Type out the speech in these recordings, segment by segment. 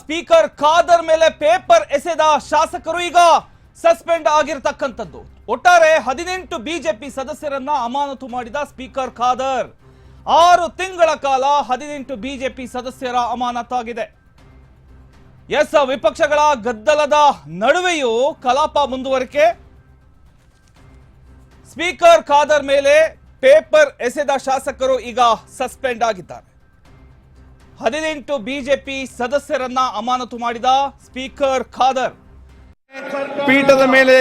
Speaker Khader ಮೇಲೆ paper ಎಸೆದ ಶಾಸಕರು ಈಗ ಸಸ್ಪೆಂಡ್ ಆಗಿರತಕ್ಕಂಥದ್ದು. ಒಟ್ಟಾರೆ ಹದಿನೆಂಟು ಬಿಜೆಪಿ ಸದಸ್ಯರನ್ನ ಅಮಾನತು ಮಾಡಿದ ಸ್ಪೀಕರ್ ಖಾದರ್. ಆರು ತಿಂಗಳ ಕಾಲ ಹದಿನೆಂಟು ಬಿಜೆಪಿ ಸದಸ್ಯರ ಅಮಾನತಾಗಿದೆ ಎಸ್ ವಿಪಕ್ಷಗಳ ಗದ್ದಲದ ನಡುವೆಯೂ ಕಲಾಪ ಮುಂದುವರಿಕೆ. ಸ್ಪೀಕರ್ ಖಾದರ್ ಮೇಲೆ ಪೇಪರ್ ಎಸೆದ ಶಾಸಕರು ಈಗ ಸಸ್ಪೆಂಡ್ ಆಗಿದ್ದಾರೆ. ಹದಿನೆಂಟು ಬಿಜೆಪಿ ಸದಸ್ಯರನ್ನ ಅಮಾನತು ಮಾಡಿದ ಸ್ಪೀಕರ್ ಖಾದರ್. ಪೀಠದ ಮೇಲೆ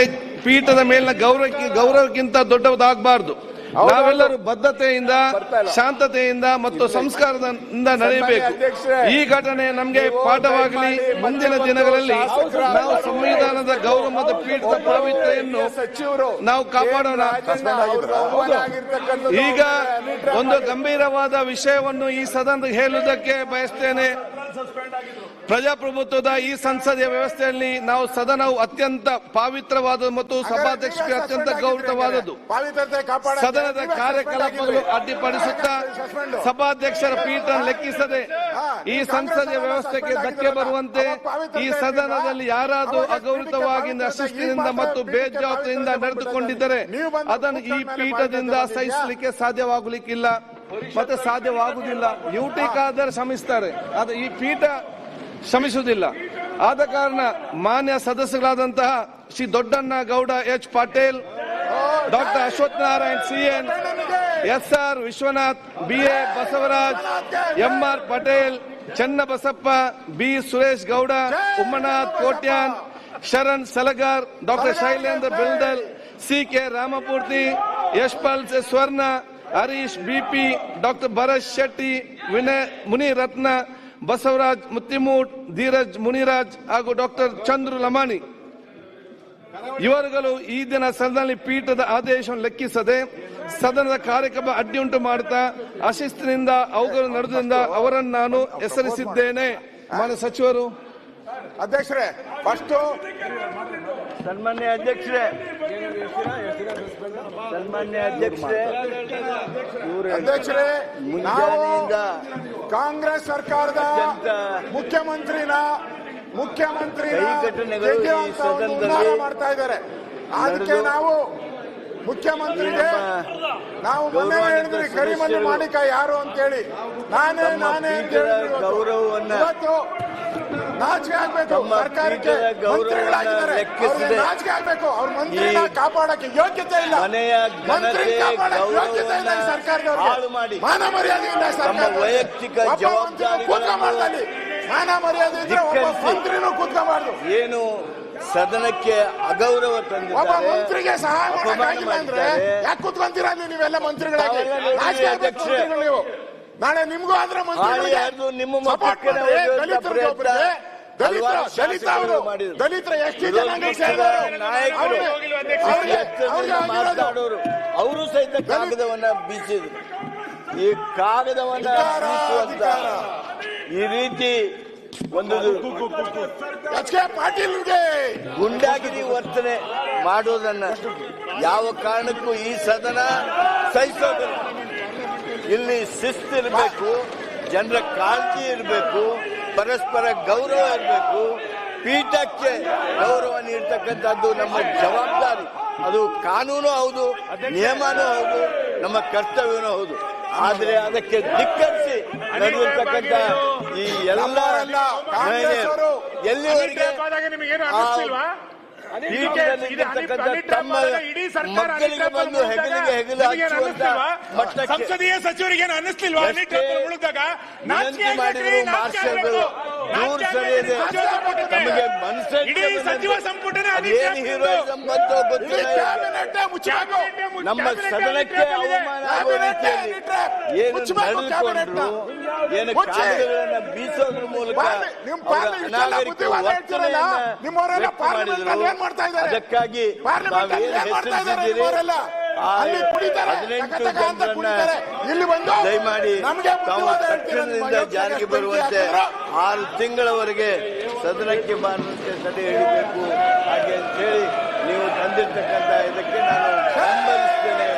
ಪೀಠದ ಮೇಲಿನ ಗೌರವಕ್ಕೆ ಗೌರವಕ್ಕಿಂತ ದೊಡ್ಡದಾಗಬಾರ್ದು ನಾವೆಲ್ಲರೂ ಬದ್ಧತೆಯಿಂದ ಶಾಂತತೆಯಿಂದ ಮತ್ತು ಸಂಸ್ಕಾರದಿಂದ ನಡೆಯಬೇಕು ಈ ಘಟನೆ ನಮಗೆ ಪಾಠವಾಗಲಿ ಮುಂದಿನ ದಿನಗಳಲ್ಲಿ ನಾವು ಸಂವಿಧಾನದ ಗೌರವ ಮತ್ತು ಪೀಠದ ಪಾವಿತ್ರ್ಯವನ್ನು ಸಚಿವರು ನಾವು ಕಾಪಾಡೋಣ ಈಗ ಒಂದು ಗಂಭೀರವಾದ ವಿಷಯವನ್ನು ಈ ಸದನದ ಹೇಳುವುದಕ್ಕೆ ಬಯಸ್ತೇನೆ. ಪ್ರಜಾಪ್ರಭುತ್ವದ ಈ ಸಂಸದೀಯ ವ್ಯವಸ್ಥೆಯಲ್ಲಿ ನಾವು ಸದನವು ಅತ್ಯಂತ ಪಾವಿತ್ರವಾದದ್ದು ಮತ್ತು ಸಭಾಧ್ಯಕ್ಷರಿಗೆ ಅತ್ಯಂತ ಗೌರವವಾದದ್ದು. ಸದನದ ಕಾರ್ಯಕಲಾಪಗಳು ಅಡ್ಡಿಪಡಿಸುತ್ತಾ ಸಭಾಧ್ಯಕ್ಷರ ಪೀಠ ಲೆಕ್ಕಿಸದೆ ಈ ಸಂಸದೀಯ ವ್ಯವಸ್ಥೆಗೆ ಧಕ್ಕೆ ಬರುವಂತೆ ಈ ಸದನದಲ್ಲಿ ಯಾರಾದರೂ ಅಗೌರವವಾಗಿ ಅಶಿಸ್ತಿನಿಂದ ಮತ್ತು ಬೇಜವಾಬ್ದಾರಿಯಿಂದ ನಡೆದುಕೊಂಡಿದ್ದರೆ ಅದನ್ನು ಈ ಪೀಠದಿಂದ ಸಹಿಸಲಿಕ್ಕೆ ಸಾಧ್ಯವಾಗಲಿಕ್ಕಿಲ್ಲ. ಮತ್ತೆ ಸಾಧ್ಯವಾಗುವುದಿಲ್ಲ. ಯುಟಿ ಖಾದರ್ ಶ್ರಮಿಸ್ತಾರೆ. ಅದು ಈ ಪೀಠ ಶ್ರಮಿಸುವುದಿಲ್ಲ. ಆದ ಕಾರಣ ಮಾನ್ಯ ಸದಸ್ಯರಾದಂತಹ Shri Doddanna Gowda H Patel doctor Ashwath Narayan CN S R Vishwanath B A Basavaraj M R Patel Channabasappa B Suresh Gowda Umanath Kotian Sharan Salagar doctor Shailendra Beldal C K Ramamurthy Yashpal Swarna Harish, BP, doctor Bharath Shetty, Vinay, Munirathna, Basavaraj, Mattimud, Dheeraj, Muniraj ಹಾಗೂ doctor Chandru Lamani. ಇವರುಗಳು ಈ ದಿನ ಸದನದಲ್ಲಿ ಪೀಠದ ಆದೇಶವನ್ನು ಲೆಕ್ಕಿಸದೆ ಸದನದ ಕಾರ್ಯಕ್ರಮ ಅಡ್ಡಿಯುಂಟು ಮಾಡುತ್ತಾ ಅಶಿಸ್ತಿನಿಂದ ಅವುಗಳು ನಡೆದಿಂದ ಅವರನ್ನು ನಾನು ಹೆಸರಿಸಿದ್ದೇನೆ. ಮಾನ್ಯ ಸಚಿವರು. ಅಧ್ಯಕ್ಷರೇ ಫಸ್ಟ್ ಸನ್ಮಾನ್ಯ ಅಧ್ಯಕ್ಷರೇ. ಸನ್ಮಾನ್ಯ ಅಧ್ಯಕ್ಷರೇ. ಅಧ್ಯಕ್ಷರೇ ನಾವು ಮುಂಜಾನೆಯಿಂದ ಕಾಂಗ್ರೆಸ್ ಸರ್ಕಾರದ ಮುಖ್ಯಮಂತ್ರಿನ ಮುಖ್ಯಮಂತ್ರಿ ಮಾಡ್ತಾ ಇದ್ದಾರೆ. ಅದಕ್ಕೆ ನಾವು ಮುಖ್ಯಮಂತ್ರಿಗೆ ನಾವು ಮೊನ್ನೆ ಹೇಳಿದ್ರಿ ಕರಿಮಣ್ಣು ಮಾಣಿಕ ಯಾರು ಅಂತೇಳಿ. ನಾನೇ ನಾನೇ ಗೌರವವನ್ನು ನಾಚಿಕೆ ಆಗ್ಬೇಕು. ಸರ್ಕಾರಕ್ಕೆ ಮಂತ್ರಿಗಳಾಗಿದ್ದಾರೆ. ನಾಚಿಕೆ ಆಗ್ಬೇಕು. ಅವ್ರ ಮಂತ್ರಿನ ಕಾಪಾಡಕ್ಕೆ ಯೋಗ್ಯತೆ ಇಲ್ಲ. ಮನೆಯ ಮಂತ್ರಿ ಯೋಗ್ಯತೆ ಇಲ್ಲ ಸರ್ಕಾರದವ್ರಿಗೆ. ಮಾಡಿ. ಮಾನ ಮರ್ಯಾದೆ ಇಲ್ಲ ಈ ಸರ್ಕಾರದವ್ರಿಗೆ. ವೈಯಕ್ತಿಕ ಜವಾಬ್ದಾರಿ ಕೂತ್ಕೊಂಬಾರ್ದಲ್ಲಿ. ಮಾನ ಮರ್ಯಾದೆ ಇದ್ರೆ ಒಬ್ಬ ಮಂತ್ರಿನೂ ಕೂತ್ಕೋಬಾರ್ದು. ಏನು ಸದನಕ್ಕೆ ಅಗೌರವ ಒಬ್ಬ ತಂದಿದ್ದಾರೆ ಮಂತ್ರಿಗೆ ಸಹಾಯ ಮಾಡಕ್ಕಾಗಿಲ್ಲ ಅಂದ್ರೆ ಯಾಕೆ ಕೂತ್ಕೊಂತೀರಾ ನೀವು ನೀವೆಲ್ಲ ಮಂತ್ರಿಗಳಾಗಿ? ಆಗ್ಬೇಕು ಅಧ್ಯಕ್ಷರೇ. ನೀವು. ನಾಳೆ ನಿಮ್ಗೂ ಆದ್ರೆ ನಿಮ್ಮ ಒಬ್ರಿಗೆ ದಲಿತ ಅವರು. ದಲಿತರ ಎಷ್ಟು. ಮಾತನಾಡೋರು ಅವರು ಸಹಿತ ಕಾಗದವನ್ನ ಬೀಸಿದ್ರು. ಈ ಕಾಗದವನ್ನ ಬೀಸುವಂತ ಈ ರೀತಿ ಒಂದು ಪಾಟೀಲ್ಗೆ ಗುಂಡಾಗಿರಿ ವರ್ತನೆ ಮಾಡೋದನ್ನ ಯಾವ ಕಾರಣಕ್ಕೂ ಈ ಸದನ ಸಹಿಸೋದಿಲ್ಲ. ಇಲ್ಲಿ ಶಿಸ್ತಿರಬೇಕು ಜನರ ಕಾಳಜಿ ಇರಬೇಕು ಪರಸ್ಪರ ಗೌರವ ಇರಬೇಕು. ಪೀಠಕ್ಕೆ ಗೌರವ ನೀಡ್ತಕ್ಕಂಥದ್ದು ನಮ್ಮ ಜವಾಬ್ದಾರಿ. ಅದು ಕಾನೂನು ಹೌದು ನಿಯಮನೂ ಹೌದು ನಮ್ಮ ಕರ್ತವ್ಯನೂ ಹೌದು. ಆದರೆ ಅದಕ್ಕೆ ಧಿಕ್ಕರಿಸಿ ನಡೆದಿರ್ತಕ್ಕಂಥ ಈ ಎಲ್ಲ. ಎಲ್ಲಿವರೆಗೆ ಸಂಸದೀಯ ಸಚಿವರಿಗೆ ಏನು ಅನ್ನಿಸ್ತಿಲ್ವಾ ಮನಸ್ಸೇ ಇಡೀ ಸಚಿವ ಸಂಪುಟನೇ ನಮ್ಮ ಸದನಕ್ಕೆ ಅವಮಾನ ಏನು ಕಾಗದಗಳನ್ನ ಬೀಸೋದ್ರ ಮೂಲಕ? ಅದಕ್ಕಾಗಿ ಹದಿನೆಂಟು ಅಂತ ಜನರನ್ನ ಇಲ್ಲಿ ಬಂದು ದಯಮಾಡಿ ತಾವು ತಕ್ಷಣದಿಂದ ಜಾರಿಗೆ ಬರುವಂತೆ ಆರು ತಿಂಗಳವರೆಗೆ ಸದನಕ್ಕೆ ಬಾರದಂತೆ ತಡೆ ಹಿಡಿಬೇಕು. ಹಾಗೆ ಅಂತೇಳಿ ನೀವು ತಂದಿರ್ತಕ್ಕಂಥ ಇದಕ್ಕೆ ನಾನು ಬೆಂಬಲಿಸ್ತೇನೆ.